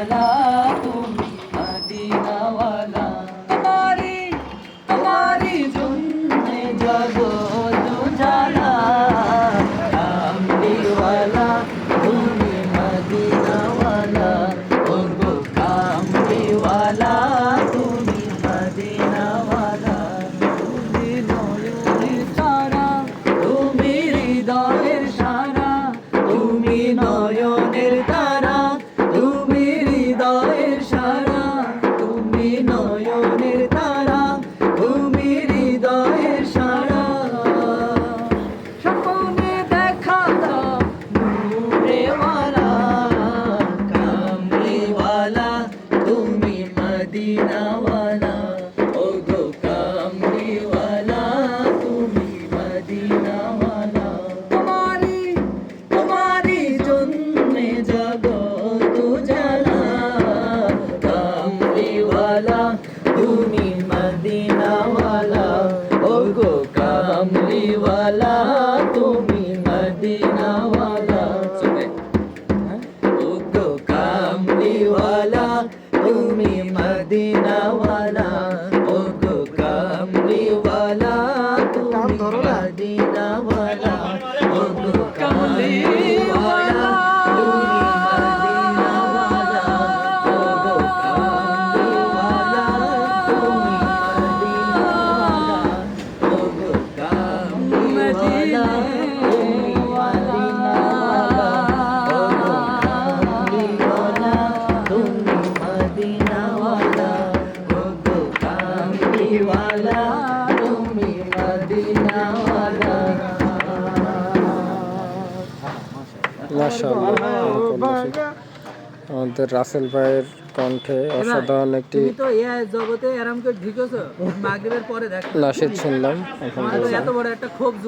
কামলিওয়ালা তুমি মদিনাওয়ালা তোমারি তোমারি জন্যে তুমি মদিনাওয়ালা তুমি মদিনাওয়ালা তুমি তারা তুমি হৃদয়ের সারা তুমি নয়নের মদিনাওয়ালা তোমারি জন্মে জগৎ জালা কামলিওয়ালা তুমি মদিনাওয়ালা ও গো কামলিওয়ালা কামলিওয়ালা তুমি ভালা ও গো আমাদের রাসেল ভাইয়ের কণ্ঠে অসাধারণ একটি জগতে এরম করে ঢুকেছো মাগরিবের পরে দেখ। নাসিদ শুনলাম এত বড় একটা ক্ষোভ